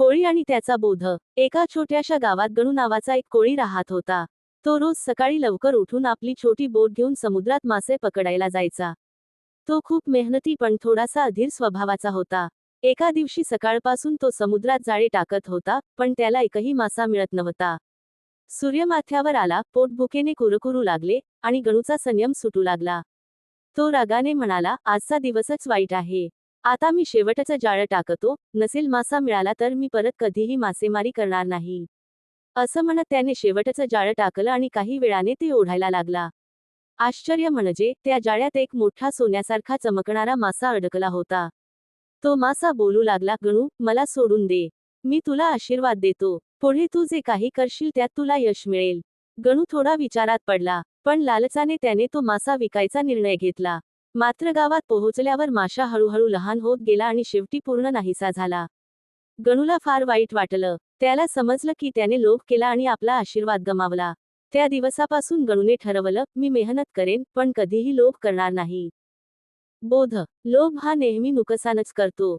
कोळी आणि त्याचा बोध. एका छोट्याशा गावात गणू नावाचा एक कोळी राहत होता. तो रोज सकाळी लवकर उठून आपली छोटी बोट घेऊन समुद्रात मासे पकडायला जायचा. तो खूप मेहनती पण थोडासा अधीर स्वभावाचा होता. एका दिवशी सकाळपासून तो समुद्रात जाळे टाकत होता पण त्याला एकही मासा मिळत नव्हता. सूर्यमाथ्यावर आला पोटभुकेने कुरकुरू लागले आणि गणूचा संयम सुटू लागला. तो रागाने म्हणाला आजचा दिवसच वाईट आहे. आता मी शेवटचं जाळं टाकतो. नसेल मासा मिळाला तर मी परत कधीही मासेमारी करणार नाही. असं म्हणत त्याने शेवटचं जाळं टाकलं आणि काही वेळाने ते ओढायला लागला. आश्चर्य म्हणजे त्या जाळ्यात एक मोठा सोन्यासारखा चमकणारा मासा अडकला होता. तो मासा बोलू लागला गणू मला सोडून दे. मी तुला आशीर्वाद देतो. पुढे तू जे काही करशील त्यात तुला यश मिळेल. गणू थोडा विचारात पडला पण लालचाने त्याने तो मासा विकायचा निर्णय घेतला. मात्र गावात पोहोचल्यावर माशा हळूहळू लहान होत गेला आणि शेवटी पूर्ण नाहीसा झाला. गणूला फार वाईट वाटलं. त्याला समजलं की त्याने लोभ केला आणि आपला आशीर्वाद गमावला. त्या दिवसापासून गणूने ठरवलं मी मेहनत करेन पण कधीही लोभ करणार नाही. बोध. लोभ हा नेहमी नुकसानच करतो.